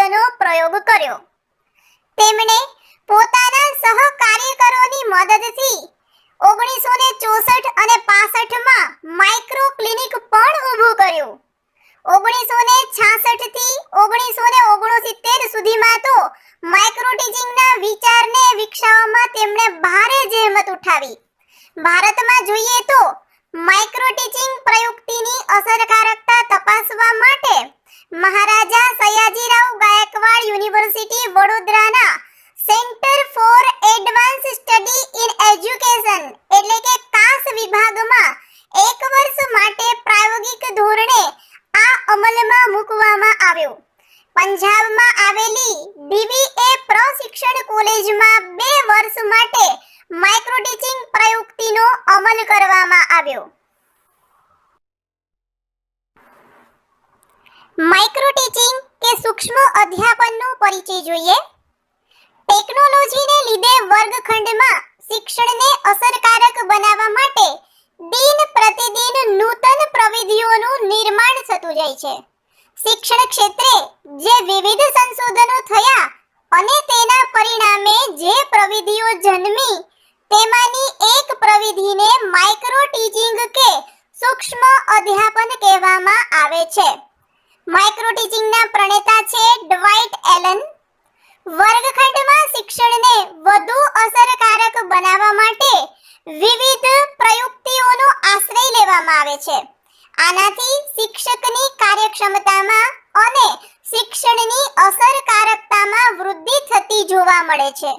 શબ્દનો પ્રયોગ કર્યો. તેમણે પોતાના સહકાર્યકરોની મદદથી ઓગણીસો ને ચોસઠ અને પાસઠમાં માઇક્રો ક્લિનિક પણ ઊભું કર્યું. ઓગણીસો ને છાસઠથી ઓગણીસો ને ઓગણસિત્તેર સુધીમાં તો માઇક્રો ટીચિંગના વિચારને વિકસાવવામાં તેમણે ભારે જહેમત ઉઠાવી. ભારતમાં જોઈએ તો માઇક્રો ટીચિંગ પ્રયુક્તિની અસરકારકતા તપાસવા માટે મહારાજા સયાજીરાવ ગાયકવાડ યુનિવર્સિટી વડોદરાના centre for advance study in education, એટલે કે કાસ વિભાગમાં એક વર્ષ માટે પ્રાયોગિક ધોરણે આ અમલમાં મૂકવામાં આવ્યો. પંજાબમાં આવેલી ડીવીએ પ્રશિક્ષણ કોલેજમાં બે વર્ષ માટે માઇક્રો ટીચિંગ પ્રયુક્તિનો અમલ કરવામાં આવ્યો. માઇક્રો ટીચિંગ કે સૂક્ષ્મ અધ્યાપનનો પરિચય જોઈએ? ટેકનોલોજીને લીધે વર્ગખંડમાં શિક્ષણને અસરકારક બનાવવા માટે દિન પ્રતિદિન નૂતન પ્રવિધિઓનું નિર્માણ થતું જાય છે. શિક્ષણ ક્ષેત્રે જે વિવિધ સંશોધનો થયા અને તેના પરિણામે જે પ્રવિધિઓ જન્મી, તેમાંની એક પ્રવિધિને માઇક્રો ટીચિંગ કે સૂક્ષ્મ અધ્યાપન કહેવામાં આવે છે. માઇક્રો ટીચિંગના પ્રણેતા છે ડવાઇટ એલન. વર્ગખંડમાં શિક્ષણને વધુ અસરકારક બનાવવા માટે વિવિધ પ્રયુક્તિઓનો આશ્રય લેવામાં આવે છે. આનાથી શિક્ષકની કાર્યક્ષમતામાં અને શિક્ષણની અસરકારકતામાં વૃદ્ધિ થતી જોવા મળે છે.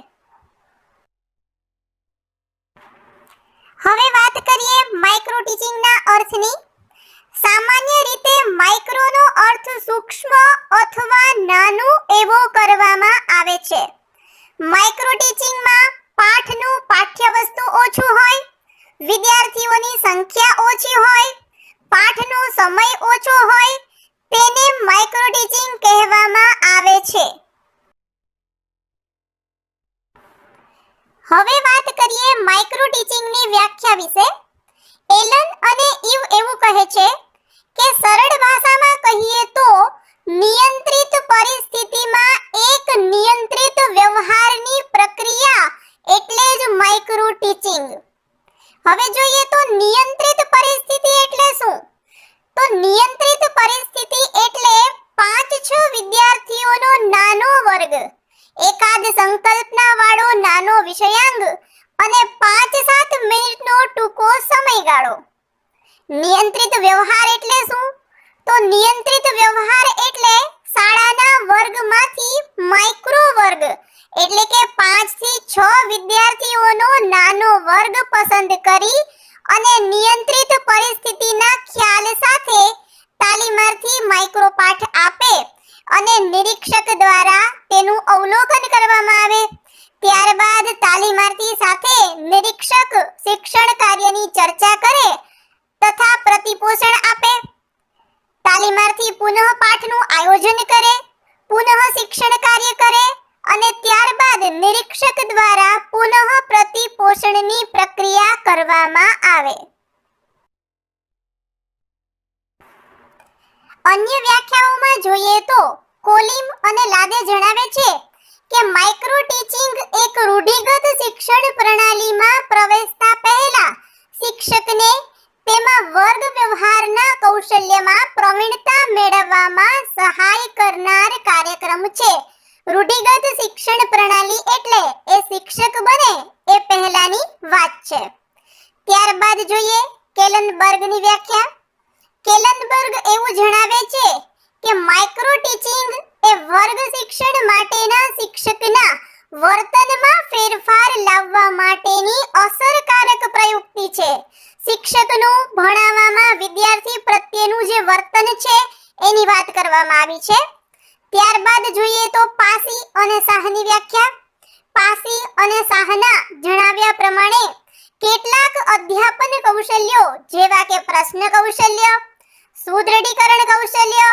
હવે વાત કરીએ માઇક્રો ટીચિંગના અર્થની. સામાન્ય રીતે માઇક્રોનો અર્થ સૂક્ષ્મ અથવા નાનું એવો કરવામાં આવે છે. માઇક્રો ટીચિંગમાં પાઠનું પાઠ્યવસ્તુ ઓછું હોય, વિદ્યાર્થીઓની સંખ્યા ઓછી હોય, પાઠનો સમય ઓછો હોય, તેને માઇક્રો ટીચિંગ કહેવામાં આવે છે. હવે વાત કરીએ માઇક્રો ટીચિંગની વ્યાખ્યા વિશે. એલન અને ઇવ એવું કહે છે કે સરળ ભાષામાં કહીએ તો નિયંત્રિત પરિસ્થિતિમાં એક નિયંત્રિત વ્યવહારની પ્રક્રિયા એટલે જ માઇક્રો ટીચિંગ હવે જોઈએ તો નિયંત્રિત પરિસ્થિતિ એટલે શું તો નિયંત્રિત પરિસ્થિતિ એટલે પાંચ છ વિદ્યાર્થીઓનો નાનો વર્ગ એકાદ સંકલ્પના વાળો નાનો વિષયાંગ અને પાંચ સાત મિનિટનો ટૂંકો સમયગાળો નિયંત્રિત વ્યવહાર એટલે શું તો નિયંત્રિત વ્યવહાર એટલે શાળાના વર્ગમાંથી માઇક્રો વર્ગ એટલે કે 5 થી 6 વિદ્યાર્થીઓનો નાનો વર્ગ પસંદ કરી અને નિયંત્રિત પરિસ્થિતિના ખ્યાલ સાથે તાલીમાર્થી માઇક્રો પાઠ આપે અને નિરીક્ષક દ્વારા તેનું અવલોકન કરવામાં આવે. ત્યારબાદ તાલીમાર્થી સાથે નિરીક્ષક શિક્ષણ કાર્યની ચર્ચા કરે તથા પ્રતિપોષણ આપે. તાલીમાર્થી પુનઃ પાઠનું આયોજન કરે, પુનઃ શિક્ષણ કાર્ય કરે અને ત્યારબાદ નિરીક્ષક દ્વારા પુનઃ પ્રતિપોષણની પ્રક્રિયા કરવામાં આવે. અન્ય વ્યાખ્યાઓમાં જોઈએ તો કોલિમ અને લાદે જણાવે છે કે માઇક્રો ટીચિંગ એક રૂઢિગત શિક્ષણ પ્રણાલીમાં પ્રવેશતા પહેલા શિક્ષકને તેમાં વર્ગ વ્યવહારના કૌશલ્યમાં પ્રવીણતા મેળવવામાં સહાય કરનાર કાર્યક્રમ છે. રૂઢિગત શિક્ષણ પ્રણાલી એટલે એ શિક્ષક બને એ પહેલાની વાત છે. ત્યારબાદ જોઈએ કેલનબર્ગની વ્યાખ્યા. કેલનબર્ગ એવું જણાવે છે કે માઇક્રો ટીચિંગ એ વર્ગ શિક્ષણ માટેના શિક્ષકના વર્તનમાં ફેરફાર લાવવા માટેની અસરકારક પ્રયુક્તિ છે. શિક્ષકનું ભણાવવામાં વિદ્યાર્થી પ્રત્યેનું જે વર્તન છે, એની વાત કરવામાં આવી છે. ત્યારબાદ જોઈએ તો પાસી અને સાહની વ્યાખ્યા. પાસી અને સાહના જણાવ્યા પ્રમાણે કેટલાક અધ્યાપન કૌશલ્યો, જેવા કે પ્રશ્ન કૌશલ્ય, સુદૃઢીકરણ કૌશલ્ય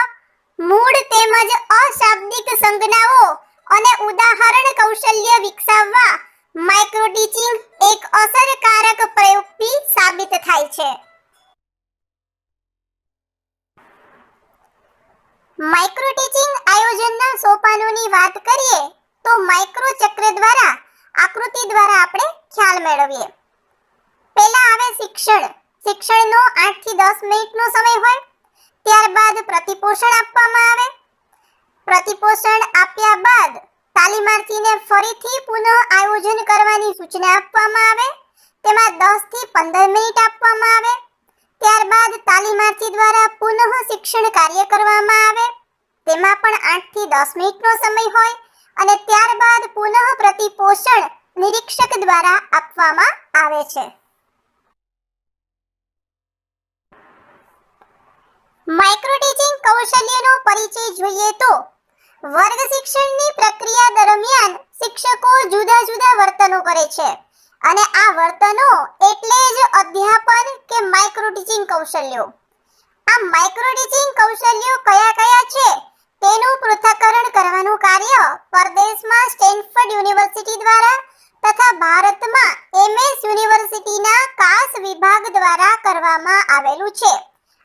મૂળ તેમજ અશાબ્દિક સંજ્ઞાઓ અને ઉદાહરણ કૌશલ્ય વિકસાવવા માઇક્રો ટીચિંગ એક અસરકારક પ્રયુક્તિ સાબિત થાય છે. માઇક્રો ટીચિંગ આયોજનના સોપાનોની વાત કરીએ તો માઇક્રો ચક્ર દ્વારા, આકૃતિ દ્વારા આપણે ખ્યાલ મેળવીએ. પહેલા આવે શિક્ષણ. શિક્ષણનો 8 થી 10 મિનિટનો સમય હોય ત્યારબાદ પ્રતિપોષણ આપવામાં આવે. પ્રતિપોષણ આપ્યા બાદ તાલીમાર્થીને ફરીથી પુનઃ આયોજન કરવાની સૂચના આપવામાં આવે. તેમાં 10 થી 15 મિનિટ આપવામાં આવે. ત્યારબાદ તાલીમાર્થી દ્વારા પુનઃ શિક્ષણ કાર્ય કરવામાં આવે. તેમાં પણ 8 થી 10 મિનિટનો સમય હોય અને ત્યારબાદ પુનઃ પ્રતિપોષણ નિરીક્ષક દ્વારા આપવામાં આવે છે. માઇક્રો ટીચિંગ કૌશલ્યનો પરિચય જોઈએ તો વર્ગ શિક્ષણની પ્રક્રિયા દરમિયાન શિક્ષકો જુદા જુદા વર્તનો કરે છે. અને આ વર્તનો એટલે જ અધ્યાપન કે માઇક્રો ટીચિંગ કૌશલ્યો. આ માઇક્રો ટીચિંગ કૌશલ્યો કયા કયા છે? તેનું પૃથ્થકરણ કરવાનું કાર્ય પરદેશમાં સ્ટેનફર્ડ યુનિવર્સિટી દ્વારા તથા ભારતમાં એમએસ યુનિવર્સિટીના કાસ વિભાગ દ્વારા કરવામાં આવેલું છે.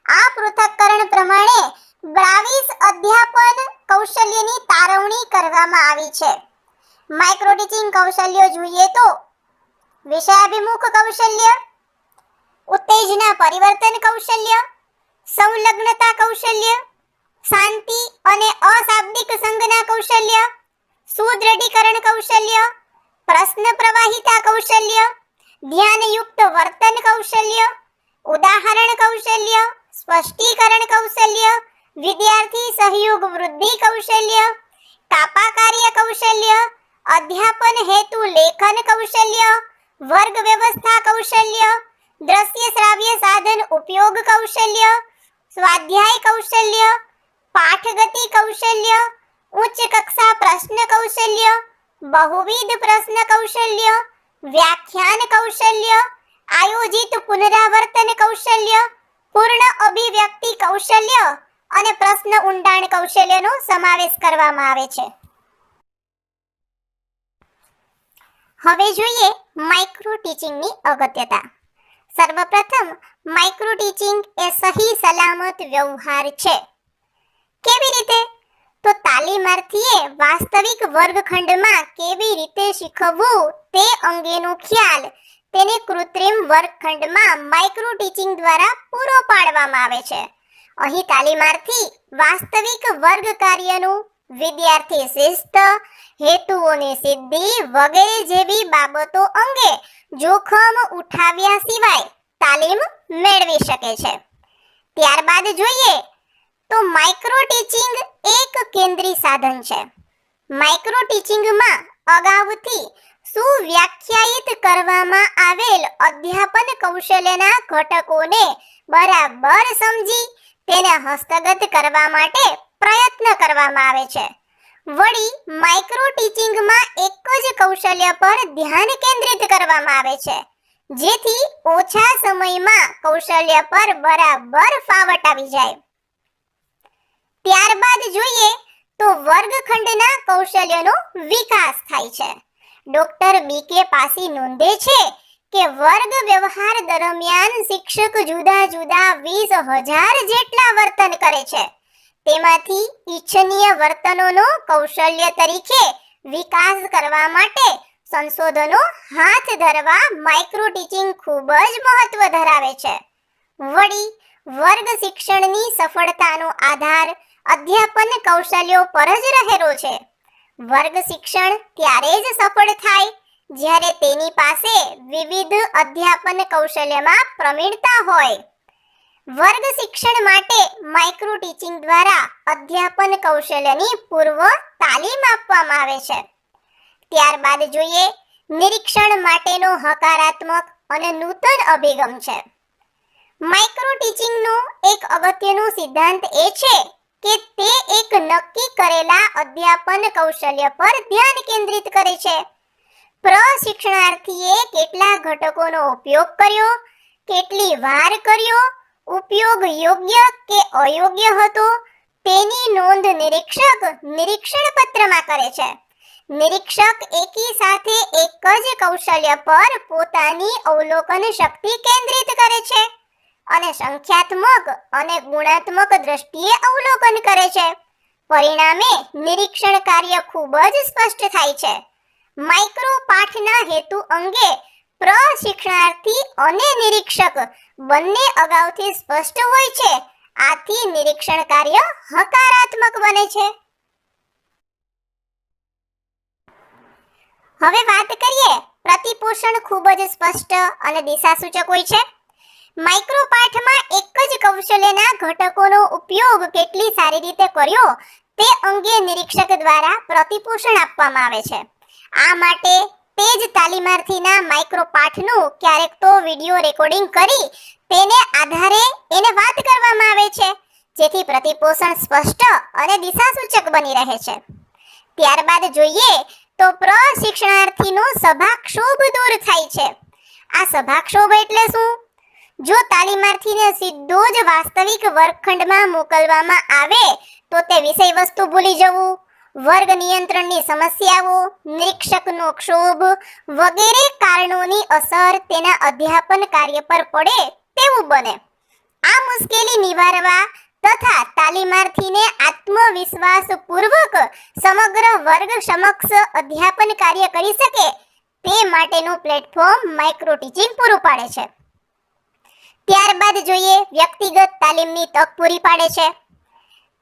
આ પૃથક્કરણ પ્રમાણે 22 અધ્યાપન કૌશલ્યની તારવણી કરવામાં આવી છે. માઇક્રો ટીચિંગ કૌશલ્યો જોઈએ તો વિષયાભિમુખ કૌશલ્ય, ઉત્તેજના પરિવર્તન કૌશલ્ય, સંલગ્નતા કૌશલ્ય, શાંતિ અને અશાબ્દિક સંજ્ઞા કૌશલ્ય, સુદૃઢીકરણ કૌશલ્ય, પ્રશ્ન પ્રવાહિતા કૌશલ્ય, ધ્યાનયુક્ત વર્તન કૌશલ્ય, ઉદાહરણ કૌશલ્ય સ્પષ્ટીકરણ કૌશલ્ય, વિદ્યાર્થી સહયોગ વૃદ્ધિ કૌશલ્ય કાપા કાર્ય કૌશલ્ય, અધ્યાપન હેતુ લેખન કૌશલ્ય, વર્ગ વ્યવસ્થા કૌશલ્ય, દ્રશ્ય શ્રાવ્ય સાધન ઉપયોગ કૌશલ્ય, સ્વાધ્યાય કૌશલ્ય, પાઠગતિ કૌશલ્ય, ઉચ્ચ કક્ષા પ્રશ્ન કૌશલ્ય, બહુવિધ પ્રશ્ન કૌશલ્ય, વ્યાખ્યાન કૌશલ્ય, આયોજિત પુનરાવર્તન કૌશલ્ય પૂર્ણ અભિવ્યક્તિ કૌશલ્ય અને પ્રશ્ન ઊંડાણ કૌશલ્યનો સમાવેશ કરવામાં આવે છે. હવે જોઈએ માઇક્રો ટીચિંગની અગત્યતા. સર્વપ્રથમ માઇક્રો ટીચિંગ એ સહી સલામત વ્યવહાર છે. કેવી રીતે? તો તાલીમાર્થીએ વાસ્તવિક વર્ગખંડમાં કેવી રીતે શીખવવું તે અંગેનો ખ્યાલ તેને કૃત્રિમ વર્ગખંડમાં માઇક્રો ટીચિંગ દ્વારા પૂરો પાડવામાં આવે છે. અહીં તાલીમાર્થી વાસ્તવિક વર્ગ કાર્યનું વિદ્યાર્થી શિસ્ત, હેતુઓની સિદ્ધિ વગેરે જેવી બાબતો અંગે જોખમ ઉઠાવ્યા સિવાય તાલીમ મેળવી શકે છે. ત્યારબાદ જોઈએ તો માઇક્રો ટીચિંગ એક કેન્દ્રી સાધન છે. માઇક્રો ટીચિંગમાં અગાઉથી સુવ્યાખ્યાયિત કરવામાં આવેલ અધ્યાપન કૌશલ્યના ઘટકોને બરાબર સમજી તેને હસ્તગત કરવા માટે પ્રયત્ન કરવામાં આવે છે. વળી માઇક્રો ટીચિંગમાં એક જ કૌશલ્ય પર ધ્યાન કેન્દ્રિત કરવામાં આવે છે. જેથી ઓછા સમયમાં કૌશલ્ય પર બરાબર ફાવટ આવી જાય. ત્યારબાદ જોઈએ તો વર્ગખંડના કૌશલ્યનો વિકાસ થાય છે. ડોક્ટર બીકે પાસી નોંધે છે કે વર્ગ વ્યવહાર દરમિયાન શિક્ષક જુદા જુદા વીસ હજાર જેટલા વર્તન કરે છે. તેમાંથી ઈચ્છનીય વર્તનોનો કૌશલ્ય તરીકે વિકાસ કરવા માટે સંશોધનો હાથ ધરવા માઇક્રો ટીચિંગ ખૂબ જ મહત્વ ધરાવે છે. વળી, વર્ગ શિક્ષણની સફળતાનો આધાર અધ્યાપન કૌશલ્યો પર જ રહેલો છે. વર્ગ શિક્ષણ ત્યારે જ સફળ થાય, જ્યારે તેની પાસે વિવિધ અધ્યાપન કૌશલ્યમાં પ્રવીણતા હોય. વર્ગ શિક્ષણ માટે માઇક્રો ટીચિંગ દ્વારા અધ્યાપન કૌશલ્યની પૂર્વ તાલીમ આપવામાં આવે છે. ત્યારબાદ જોઈએ, નિરીક્ષણ માટેનો હકારાત્મક અને નૂતન અભિગમ છે. માઇક્રો ટીચિંગનો એક અગત્યનો સિદ્ધાંત એ છે કે તે એક નક્કી કરેલા અધ્યાપન કૌશલ્ય પર ધ્યાન કેન્દ્રિત કરે છે. પ્રશિક્ષણાર્થીએ કેટલા ઘટકોનો ઉપયોગ કર્યો, કેટલી વાર કર્યો, ઉપયોગ યોગ્ય કે અયોગ્ય હતો, તેની નોંધ નિરીક્ષક નિરીક્ષણ પત્રમાં કરે છે. નિરીક્ષક એકી સાથે એક જ કૌશલ્ય પર પોતાની અવલોકન શક્તિ કેન્દ્રિત કરે છે. અને સંખ્યાત્મક અને ગુણાત્મક દ્રષ્ટિએ અવલોકન કરે છે. પરિણામે નિરીક્ષણ કાર્ય ખૂબ જ સ્પષ્ટ થાય છે. માઇક્રો પાઠના હેતુ અંગે પ્રશિક્ષણાર્થી અને નિરીક્ષક બંને અગાઉથી સ્પષ્ટ હોય છે. આથી નિરીક્ષણ કાર્ય હકારાત્મક બને છે. હવે વાત કરીએ. પ્રતિપોષણ ખૂબ જ સ્પષ્ટ અને દિશાસૂચક હોય છે. માઇક્રો પાઠમાં એક જ કૌશલ્યના ઘટકોનો ઉપયોગ કેટલી સારી રીતે કર્યો તે અંગે નિરીક્ષક દ્વારા પ્રતિપોષણ આપવામાં આવે છે. આ માટે તે જ તાલીમાર્થીના માઇક્રો પાઠનું ક્યારેક તો વિડિયો રેકોર્ડિંગ કરી તેને આધારે એને વાત કરવામાં આવે છે, જેથી પ્રતિપોષણ સ્પષ્ટ અને દિશાસૂચક બની રહે છે. ત્યારબાદ જોઈએ તો પ્રશિક્ષણાર્થીનો સભાક્ષોભ દૂર થાય છે. આ સભાક્ષોભ એટલે શું? જો તાલીમાર્થીને સીધો જ વાસ્તવિક વર્ગખંડમાં મોકલવામાં આવે, તો તે વિષય વસ્તુ ભૂલી જવું, વર્ગ નિયંત્રણની સમસ્યાઓ, નિરીક્ષકનો ક્ષોભ વગેરે કારણોની અસર તેના અધ્યાપન કાર્ય પર પડે તેવું બને. આ મુશ્કેલી નિવારવા તથા તાલીમાર્થીને આત્મવિશ્વાસપૂર્વક સમગ્ર વર્ગ સમક્ષ અધ્યાપન કાર્ય કરી શકે તે માટેનું પ્લેટફોર્મ માઇક્રો ટીચિંગ પૂરું પાડે છે. ત્યારબાદ જોઈએ વ્યક્તિગત તાલીમની તક પૂરી પાડે છે.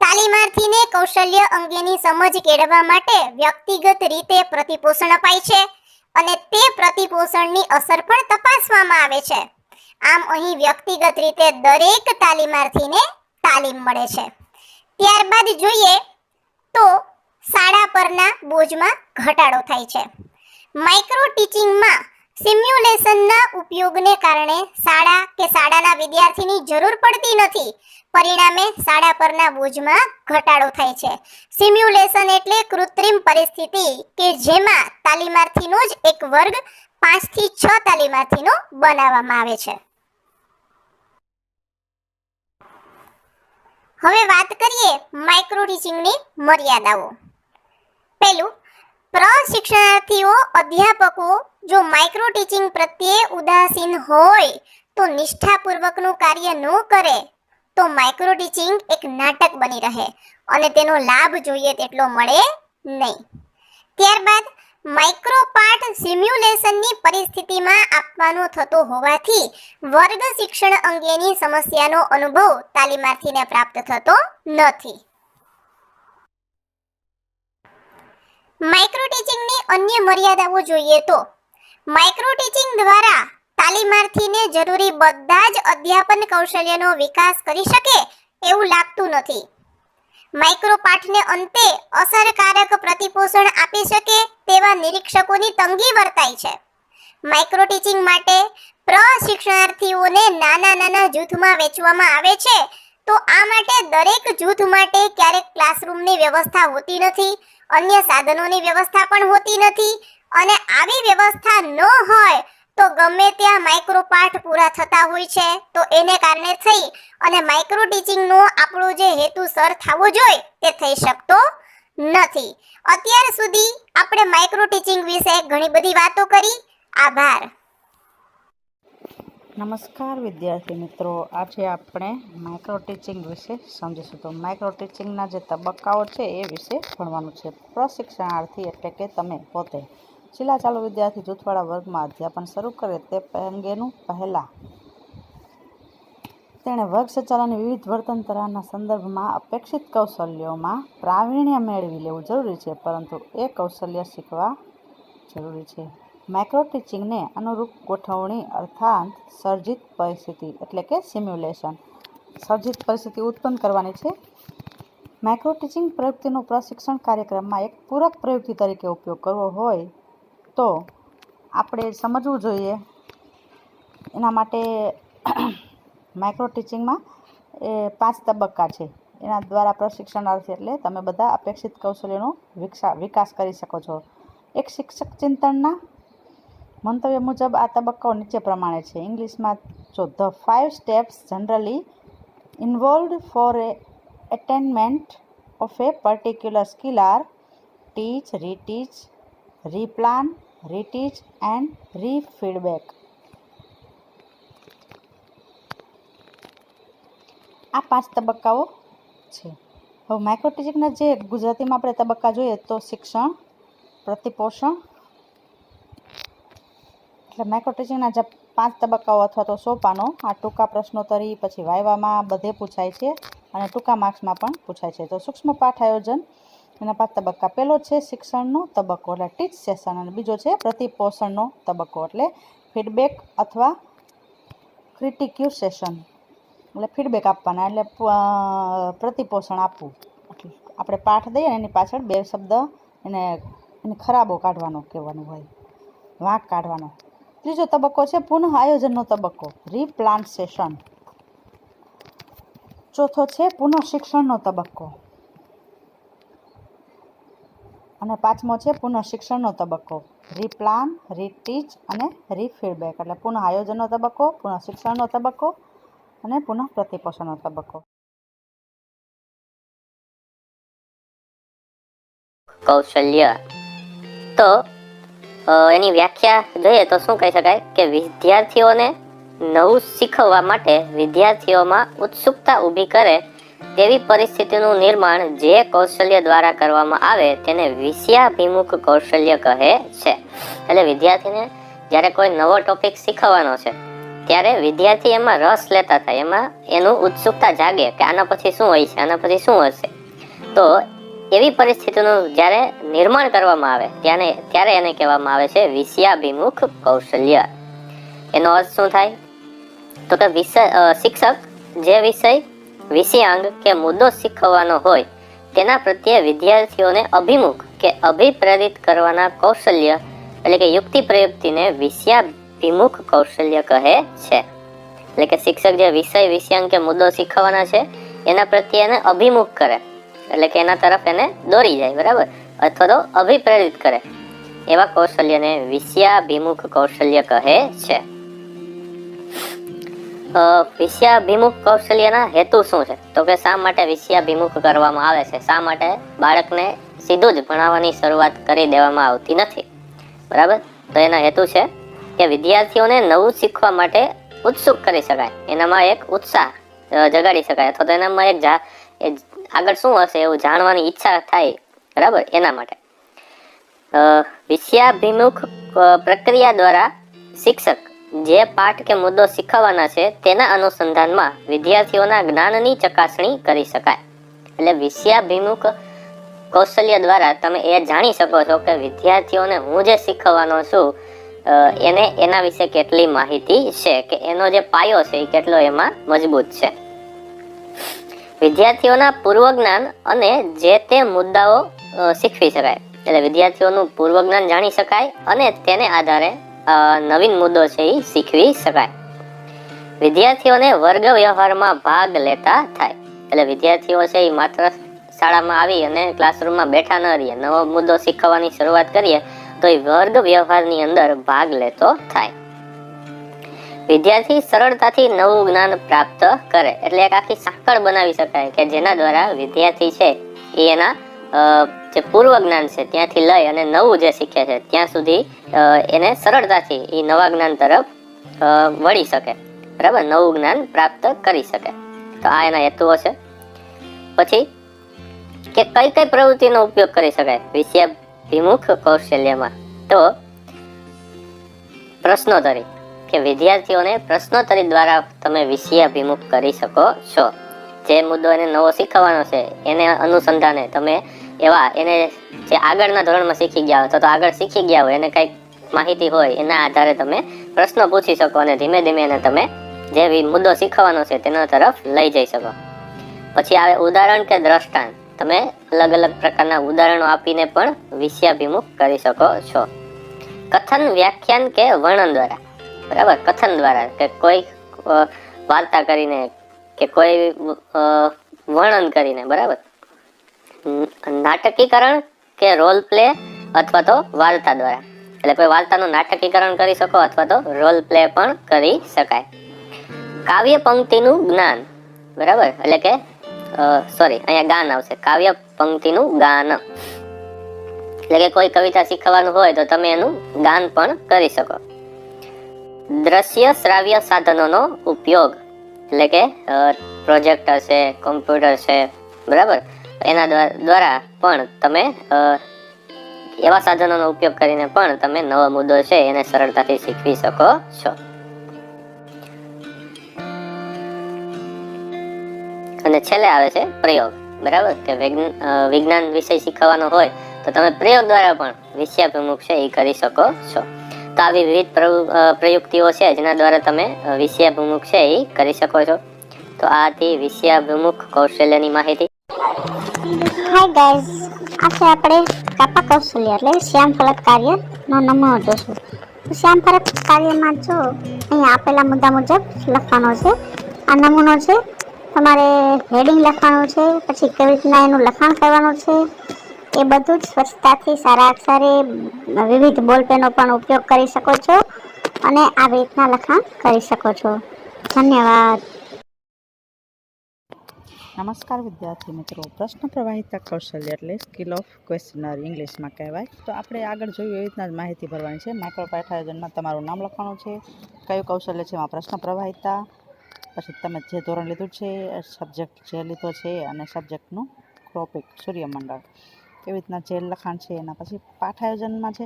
તાલીમાર્થીને કૌશલ્ય અંગેની સમજ કેળવવા માટે વ્યક્તિગત રીતે પ્રતિપોષણ અપાય છે અને તે પ્રતિપોષણની અસર પણ તપાસવામાં આવે છે. આમ અહીં વ્યક્તિગત રીતે દરેક તાલીમાર્થીને તાલીમ મળે છે. ત્યારબાદ જોઈએ તો શાળા પરના બોજમાં ઘટાડો થાય છે. માઇક્રો ટીચિંગમાં સિમ્યુલેશનના ઉપયોગને કારણે શાળા કે શાળાના વિદ્યાર્થીની જરૂર પડતી નથી. પરિણામે શાળા પરના બોજમાં ઘટાડો થાય છે. સિમ્યુલેશન એટલે કૃત્રિમ પરિસ્થિતિ કે જેમાં તાલીમાર્થીનો જ એક વર્ગ પાંચથી છ તાલીમાર્થીનો બનાવવામાં આવે છે. હવે વાત કરીએ માઇક્રો ટીચિંગની મર્યાદાઓ. પહેલું પ્રશિક્ષણાર્થીઓ અધ્યાપકો, જો માઇક્રો ટીચિંગ પ્રત્યે ઉદાસીન હોય, તો નિષ્ઠાપૂર્વકનું કાર્ય ન કરે, તો માઇક્રો ટીચિંગ એક નાટક બની રહે અને તેનો લાભ જોઈએ તેટલો મળે નહીં. ત્યારબાદ માઇક્રો પાઠ સિમ્યુલેશનની પરિસ્થિતિમાં આપવાનો થતો હોવાથી વર્ગ શિક્ષણ અંગેની સમસ્યાનો અનુભવ તાલીમાર્થીને પ્રાપ્ત થતો નથી. માઇક્રો ટીચિંગની અન્ય મર્યાદાઓ જોઈએ તો માઇક્રો ટીચિંગ દ્વારા તાલીમાર્થીને જરૂરી બધા જ અધ્યાપન કૌશલ્યનો વિકાસ કરી શકે એવું લાગતું નથી. માઇક્રો પાઠને અંતે અસરકારક પ્રતિપોષણ આપી શકે તેવા નિરીક્ષકોની તંગી વર્તાય છે. માઇક્રો ટીચિંગ માટે પ્રશિક્ષણાર્થીઓને નાના નાના જૂથમાં વેચવામાં આવે છે તો આ માટે દરેક જૂથ માટે ક્યારેક ક્લાસરૂમની વ્યવસ્થા હોતી નથી, અન્ય સાધનોની વ્યવસ્થા પણ હોતી નથી અને આવી વ્યવસ્થા ન હોય તો ગમે ત્યાં માઇક્રો પાઠ પૂરા થતા હોય છે, તો એને કારણે થઈ અને માઇક્રો ટીચિંગનો આપણો જે હેતુ સર થવો જોઈએ તે થઈ શકતો નથી. અત્યાર સુધી આપણે માઇક્રો ટીચિંગ વિશે ઘણી બધી વાતો કરી. આભાર. નમસ્કાર વિદ્યાર્થી મિત્રો. આજે આપણે માઇક્રો ટીચિંગ વિશે સમજીશું. તો માઇક્રો ટીચિંગના જે તબક્કાઓ છે એ વિશે ભણવાનું છે. પ્રશિક્ષણાર્થી એટલે કે તમે પોતે. છેલ્લા ચાલુ વિદ્યાર્થી જૂથવાળા વર્ગમાં અધ્યાપન શરૂ કરે તે અંગેનું પહેલાં તેણે વર્ગ સંચાલન વિવિધ વર્તન તરાના સંદર્ભમાં અપેક્ષિત કૌશલ્યોમાં પ્રાવીણ્ય મેળવી લેવું જરૂરી છે. પરંતુ એ કૌશલ્ય શીખવા જરૂરી છે. માઇક્રો ટીચિંગને અનુરૂપ ગોઠવણી અર્થાત સર્જિત પરિસ્થિતિ એટલે કે સિમ્યુલેશન. સર્જિત પરિસ્થિતિ ઉત્પન્ન કરવાની છે. માઇક્રો ટીચિંગ પ્રવૃત્તિનો પ્રશિક્ષણ કાર્યક્રમમાં એક પૂરક પ્રવૃત્તિ તરીકે ઉપયોગ કરવો હોય તો આપણે સમજવું જોઈએ. એના માટે માઇક્રો ટીચિંગમાં એ પાંચ તબક્કા છે. એના દ્વારા પ્રશિક્ષણાર્થી એટલે તમે બધા અપેક્ષિત કૌશલ્યનો વિકસા વિકાસ કરી શકો છો. એક શિક્ષક ચિંતનના મંતવ્ય મુજબ આ તબક્કાઓ નીચે પ્રમાણે છે. ઇંગ્લિશમાં જો the five steps generally involved for a attainment of a particular skill are teach, reteach, replan, reteach and refeedback. આ પાંચ તબક્કાઓ છે. હવે માઇક્રો જે ગુજરાતીમાં આપણે તબક્કા જોઈએ તો શિક્ષણ, પ્રતિપોષણ એટલે માઇક્રોટીચિંગના જે પાંચ તબક્કાઓ અથવા તો સોપાનો, આ ટૂંકા પ્રશ્નોત્તરી પછી વાયવામાં બધે પૂછાય છે અને ટૂંકા માર્ક્સમાં પણ પૂછાય છે. તો સૂક્ષ્મ પાઠ આયોજન એના પાંચ તબક્કા. પહેલો છે શિક્ષણનો તબક્કો, એટલે ટીચ સેશન અને બીજો છે પ્રતિપોષણનો તબક્કો, એટલે ફીડબેક અથવા ક્રિટિક્યુ સેશન. એટલે ફીડબેક આપવાના, એટલે પ્રતિપોષણ આપવું. આપણે પાઠ દઈએ એની પાછળ બે શબ્દ એને એને ખરાબો કાઢવાનો કહેવાનું હોય, વાંક કાઢવાનો. ત્રીજો તબક્કો છે પુનઃ આયોજનનો તબક્કો રીપ્લાન્ટેશન ચોથો છે પુનઃ શિક્ષણનો તબક્કો. અને પાંચમો છે પુનઃ શિક્ષણનો તબક્કો. રીપ્લાન રીટીચ અને રીફીડબેક એટલે પુનઃ આયોજનનો તબક્કો, પુનઃ શિક્ષણનો તબક્કો અને પુનઃ પ્રતિપોષણનો તબક્કો. કૌશલ્ય. તો એની વ્યાખ્યા જોઈએ તો શું કહી શકાય કે વિદ્યાર્થીઓને નવું શીખવવા માટે વિદ્યાર્થીઓમાં ઉત્સુકતા ઊભી કરે તેવી પરિસ્થિતિનું નિર્માણ જે કૌશલ્ય દ્વારા કરવામાં આવે તેને વિષયાભિમુખ કૌશલ્ય કહે છે. એટલે વિદ્યાર્થીને જ્યારે કોઈ નવો ટોપિક શીખવવાનો છે, ત્યારે વિદ્યાર્થી એમાં રસ લેતા થાય. એમાં એનું ઉત્સુકતા જાગે કે આના પછી શું હોય છે, આના પછી શું હશે. તો એવી પરિસ્થિતિનું જ્યારે નિર્માણ કરવામાં આવે, ત્યારે ત્યારે એને કહેવામાં આવે છે વિષયાભિમુખ કૌશલ્ય. એનો અર્થ શું થાય? તો કે વિષય શિક્ષક જે વિષય, વિષયાંગ કે મુદ્દો શીખવવાનો હોય, તેના પ્રત્યે વિદ્યાર્થીઓને અભિમુખ કે અભિપ્રેરિત કરવાના કૌશલ્ય એટલે કે યુક્તિ પ્રયુક્તિને વિષયાભિમુખ કૌશલ્ય કહે છે. એટલે કે શિક્ષક જે વિષય, વિષયાંગ કે મુદ્દો શીખવવાના છે, એના પ્રત્યે એને અભિમુખ કરે. એટલે કે એના તરફ એને દોરી જાય, બરાબર? અથવા તો અભિપ્રેરિત કરે. એવા કૌશલ્યને વિષયાભિમુખ કૌશલ્ય કહે છે. વિષયાભિમુખ કૌશલ્યના હેતુ શું છે? તો કે શા માટે વિષયાભિમુખ કરવામાં આવે છે? શા માટે? બાળકને સીધું જ ભણાવવાની શરૂઆત કરી દેવામાં આવતી નથી. બરાબર? તો એના હેતુ છે કે વિદ્યાર્થીઓને નવું શીખવા માટે ઉત્સુક કરી શકાય. એનામાં એક ઉત્સાહ જગાડી શકાય. અથવા તો એનામાં એક એ આગળ શું હશે એવું જાણવાની ઈચ્છા થાય, બરાબર? એના માટે. વિષયાભિમુખ પ્રક્રિયા દ્વારા શિક્ષક જે પાઠ કે મુદ્દો શીખવવાના છે, તેના અનુસંધાનમાં વિદ્યાર્થીઓના જ્ઞાનની ચકાસણી કરી શકાય. એટલે વિષયાભિમુખ કૌશલ્ય દ્વારા તમે એ જાણી શકો છો કે વિદ્યાર્થીઓને હું જે શીખવવાનો છું એને એના વિશે કેટલી માહિતી છે, કે એનો જે પાયો છે એ કેટલો એમાં મજબૂત છે. વિદ્યાર્થીઓના પૂર્વ જ્ઞાન અને જે તે મુદ્દાઓ શીખવી શકાય. એટલે વિદ્યાર્થીઓનું પૂર્વ જ્ઞાન જાણી શકાય અને તેને આધારે નવીન મુદ્દો છે એ શીખવી શકાય. વિદ્યાર્થીઓને વર્ગ વ્યવહારમાં ભાગ લેતા થાય. એટલે વિદ્યાર્થીઓ છે એ માત્ર શાળામાં આવી અને ક્લાસરૂમમાં બેઠા ન રહીએ. નવો મુદ્દો શીખવવાની શરૂઆત કરીએ તો એ વર્ગ વ્યવહારની અંદર ભાગ લેતો થાય. વિદ્યાર્થી સરળતાથી નવું જ્ઞાન પ્રાપ્ત કરે. એટલે એક આખી સાંકળ બનાવી શકાય કે જેના દ્વારા વિદ્યાર્થી છે એ એના જે પૂર્વ જ્ઞાન છે ત્યાંથી લઈ અને નવું જે શીખે છે ત્યાં સુધી એને સરળતાથી એ નવા જ્ઞાન તરફ વળી શકે. બરાબર? નવું જ્ઞાન પ્રાપ્ત કરી શકે. તો આ એના હેતુઓ છે. પછી, કે કઈ કઈ પ્રવૃત્તિનો ઉપયોગ કરી શકાય? વિષયાભિમુખ કૌશલ્યમાં. તો, પ્રશ્નોત્તરી. કે વિદ્યાર્થીઓને પ્રશ્નોત્તરી દ્વારા તમે વિષયાભિમુખ કરી શકો છો. જે મુદ્દો એને નવો શીખવાનો છે, એને અનુસંધાને તમે એવા એને જે આગળના ધોરણમાં શીખી ગયા હોય તો આગળ શીખી ગયા હોય, એને કંઈક માહિતી હોય, એના આધારે તમે પ્રશ્નો પૂછી શકો અને ધીમે ધીમે એને તમે જે મુદ્દો શીખવાનો છે તેના તરફ લઈ જઈ શકો. પછી આવે ઉદાહરણ કે દ્રષ્ટાંત. તમે અલગ અલગ પ્રકારના ઉદાહરણો આપીને પણ વિષયાભિમુખ કરી શકો છો. કથન, વ્યાખ્યાન કે વર્ણન દ્વારા. બરાબર? કથન દ્વારા કે કોઈ વાર્તા કરીને કે કોઈ વર્ણન કરીને, બરાબર? નાટકીકરણ કે રોલ પ્લે અથવા તો વાર્તા દ્વારા? એટલે કોઈ વાર્તાનું નાટકીકરણ કરી શકો અથવા તો રોલ પ્લે પણ કરી શકાય. કાવ્ય પંક્તિનું જ્ઞાન, બરાબર? એટલે કે સોરી અહીંયા ગાન આવશે. કાવ્ય પંક્તિનું ગાન. એટલે કે કોઈ કવિતા શીખવાનું હોય તો તમે એનું ગાન પણ કરી શકો. દ્રશ્ય શ્રાવ્ય સાધનોનો ઉપયોગ. એટલે કે પ્રોજેક્ટર છે, કોમ્પ્યુટર છે, બરાબર? એના દ્વારા પણ તમે એવા સાધનોનો ઉપયોગ કરીને પણ તમે નવો મુદ્દો છે એને સરળતાથી શીખવી શકો છો. અને છેલ્લે આવે છે પ્રયોગ, બરાબર? કે વિજ્ઞાન વિષય શીખવવાનો હોય તો તમે પ્રયોગ દ્વારા પણ વિષયાભિમુખ છે એ કરી શકો છો. તો આવી વિવિધ પ્રયુક્તિઓ છે, જેના દ્વારા તમે વિષયાભિમુખ છે એ કરી શકો છો. તો આ હતી વિષયાભિમુખ કૌશલ્યની માહિતી. હાય ગાઈઝ આજે આપણે કાપા કૌશલ્ય એટલે શ્યામ ફલક કાર્યનો નમૂનો જોશું. તો શ્યામ ફલક કાર્યમાં જો અહીં આપેલા મુદ્દા મુજબ લખવાનો છે. આ નમૂનો છે, તમારે હેડિંગ લખવાનું છે, પછી કેવી રીતના એનું લખાણ કરવાનું છે એ બધું જ સ્વચ્છતાથી સારા અક્ષરે વિવિધ બોલપેનો પણ ઉપયોગ કરી શકો છો અને આવી રીતના લખાણ કરી શકો છો. ધન્યવાદ. નમસ્કાર વિદ્યાર્થી મિત્રો. પ્રશ્ન પ્રવાહિતા કૌશલ્ય એટલે સ્કિલ ઓફ ક્વેશ્ચનર ઇંગ્લિશમાં કહેવાય. તો આપણે આગળ જોયું એવી રીતના જ માહિતી ભરવાની છે. માઇક્રો પાઠાયોજનમાં તમારું નામ લખવાનું છે. કયું કૌશલ્ય છે? એમાં પ્રશ્ન પ્રવાહિતા. પછી તમે જે ધોરણ લીધું છે, સબ્જેક્ટ જે લીધો છે અને સબ્જેક્ટનું ટોપિક સૂર્યમંડળ. એવી રીતના જેલ લખાણ છે એના પછી પાઠ આયોજનમાં છે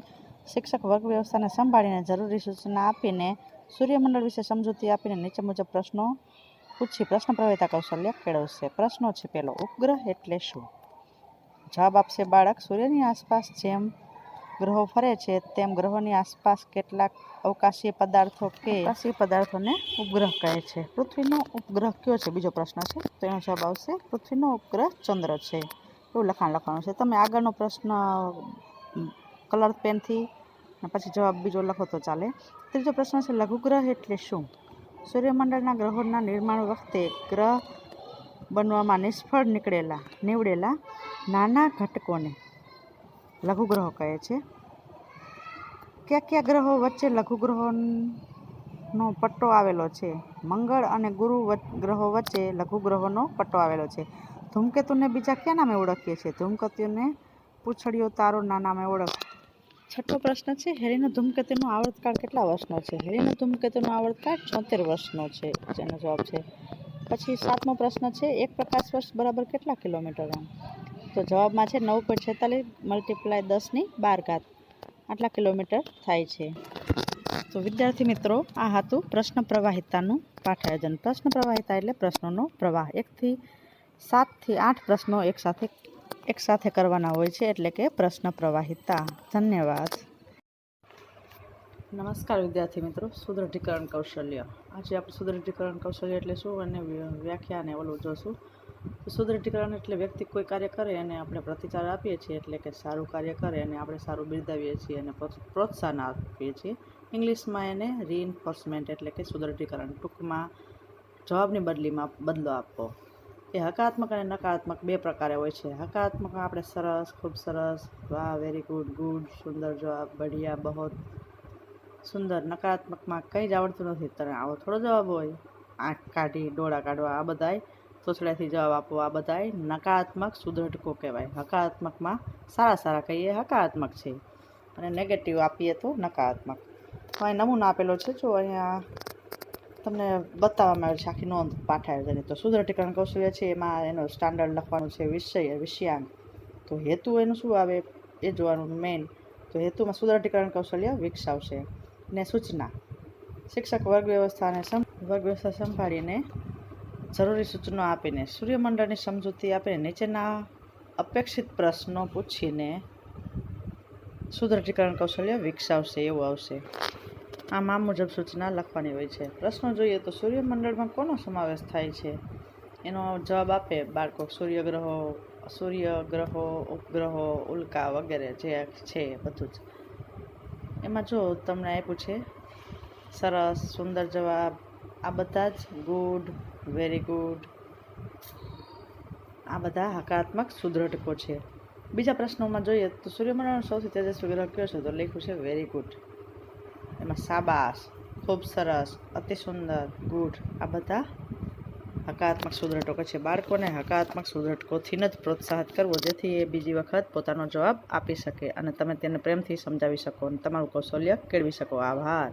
શિક્ષક વર્ગ વ્યવસ્થાને સંભાળીને જરૂરી સૂચના આપીને સૂર્યમંડળ વિશે સમજૂતી આપીને નીચે મુજબ પ્રશ્નો પૂછી પ્રશ્ન પ્રવેતા કૌશલ્ય કેળવશે. પ્રશ્નો છે પેલો ઉપગ્રહ એટલે શું? જવાબ આપશે બાળક સૂર્યની આસપાસ જેમ ગ્રહો ફરે છે તેમ ગ્રહોની આસપાસ કેટલાક અવકાશીય પદાર્થો કે અવકાશીય પદાર્થોને ઉપગ્રહ કહે છે. પૃથ્વીનો ઉપગ્રહ કયો છે? બીજો પ્રશ્ન છે. તેનો જવાબ આવશે પૃથ્વીનો ઉપગ્રહ ચંદ્ર છે. એવું લખાણ લખવાનું છે? તમે આગળનો પ્રશ્ન કલર પેનથી અને પછી જવાબ બીજો લખો તો ચાલે. ત્રીજો પ્રશ્ન છે લઘુગ્રહ એટલે શું? સૂર્યમંડળના ગ્રહોના નિર્માણ વખતે ગ્રહ બનવામાં નિષ્ફળ નીકળેલા, નીવડેલા નાના ઘટકોને લઘુગ્રહો કહે છે. કયા કયા ગ્રહો વચ્ચે લઘુગ્રહોનો પટ્ટો આવેલો છે? મંગળ અને ગુરુ ગ્રહો વચ્ચે લઘુગ્રહોનો પટ્ટો આવેલો છે. ધૂમકેતુને બીજા ક્યાં નામે ઓળખીએ છીએ? ધૂમકેતુને પૂંછડીયો તારોના નામે ઓળખ છઠ્ઠો પ્રશ્ન છે, હેરીનો ધૂમકેતુનો આવર્તકાળ કેટલા વર્ષનો છે? હેરીનો ધૂમકેતુનો આવર્તકાળ છોતેર વર્ષનો છે, જેનો જવાબ છે. પછી સાતમો પ્રશ્ન છે, એક પ્રકાશ વર્ષ બરાબર કેટલા કિલોમીટર તો જવાબમાં છે નવ પોઈન્ટ છેતાલીસ મલ્ટીપ્લાય દસની બાર ઘાત. આટલા કિલોમીટર થાય છે. તો વિદ્યાર્થી મિત્રો, આ હતું પ્રશ્ન પ્રવાહિતાનું પાઠ આયોજન પ્રશ્ન પ્રવાહિતા એટલે પ્રશ્નોનો પ્રવાહ. એકથી સાતથી આઠ પ્રશ્નો એકસાથે એકસાથે કરવાના હોય છે એટલે કે પ્રશ્ન પ્રવાહિતા. ધન્યવાદ. નમસ્કાર વિદ્યાર્થી મિત્રો, સુદૃઢીકરણ કૌશલ્ય. આજે આપણે સુદૃઢીકરણ કૌશલ્ય એટલે શું અને વ્યાખ્યાને ઓલું જોશું. સુદ્રઢીકરણ એટલે વ્યક્તિ કોઈ કાર્ય કરે અને આપણે પ્રતિચાર આપીએ છીએ એટલે કે સારું કાર્ય કરે અને આપણે સારું બિરદાવીએ છીએ અને પ્રોત્સાહન આપીએ છીએ. ઇંગ્લિશમાં એને રીઇન્ફોર્સમેન્ટ એટલે કે સુદૃઢીકરણ. ટૂંકમાં જવાબની બદલીમાં બદલો આપવો એ હકારાત્મક અને નકારાત્મક બે પ્રકારે હોય છે. હકારાત્મક આપણે સરસ, ખૂબ સરસ, વાહ વેરી ગુડ ગુડ સુંદર જવાબ, બઢિયા, બહોત સુંદર. નકારાત્મકમાં કંઈ જ આવડતું નથી. તને આવો થોડો જવાબ હોય. આંખ કાઢી, ડોળા કાઢવા, આ બધાય તોછડાથી જવાબ આપવો આ બધાય નકારાત્મક સુદ્રઢકો કહેવાય. હકારાત્મકમાં સારા સારા કહીએ, હકારાત્મક છે. અને નેગેટિવ આપીએ તો નકારાત્મક. અહીં નમૂનો આપેલો છે. જો અહીંયા તમને બતાવવામાં આવે છે આખી નોંધ પાઠ આયોજનની તો સુદૃઢીકરણ કૌશલ્ય છે, એમાં એનો સ્ટાન્ડર્ડ લખવાનું છે વિષય, વિષયાંક. તો હેતુ એનું શું આવે? એ જોવાનું મેઇન તો હેતુમાં સુદ્રઢીકરણ કૌશલ્ય વિકસાવશે. ને સૂચના. શિક્ષક વર્ગ વ્યવસ્થાને સમ, વર્ગ વ્યવસ્થા સંભાળીને જરૂરી સૂચનો આપીને સૂર્યમંડળની સમજૂતી આપીને નીચેના અપેક્ષિત પ્રશ્નો પૂછીને સુદ્રઢીકરણ કૌશલ્ય વિકસાવશે, એવું આવશે. આમ મુજબ સૂચના લખવાની હોય છે. પ્રશ્નો જોઈએ તો સૂર્યમંડળમાં કોનો સમાવેશ થાય છે? એનો જવાબ આપે બાળકો સૂર્યગ્રહો સૂર્યગ્રહો ઉપગ્રહો, ઉલ્કા વગેરે જે છે બધું જ. એમાં જો તમને આપ્યું છે, સરસ, સુંદર જવાબ, આ બધા જ ગુડ વેરી ગુડ આ બધા હકારાત્મક સુદૃઢકો છે. બીજા પ્રશ્નોમાં જોઈએ તો સૂર્યમંડળનો સૌથી તેજસ્વી ગ્રહ કયો છે? તો લખ્યું છે વેરી ગુડ એમાં સાબાસ, ખૂબ સરસ, અતિ સુંદર ગુડ આ બધા હકારાત્મક સુદ્રટકો છે. બાળકોને હકારાત્મક સુદૃઢકોથી જ પ્રોત્સાહિત કરવો, જેથી એ બીજી વખત પોતાનો જવાબ આપી શકે અને તમે તેને પ્રેમથી સમજાવી શકો અને તમારું કૌશલ્ય કેળવી શકો. આભાર.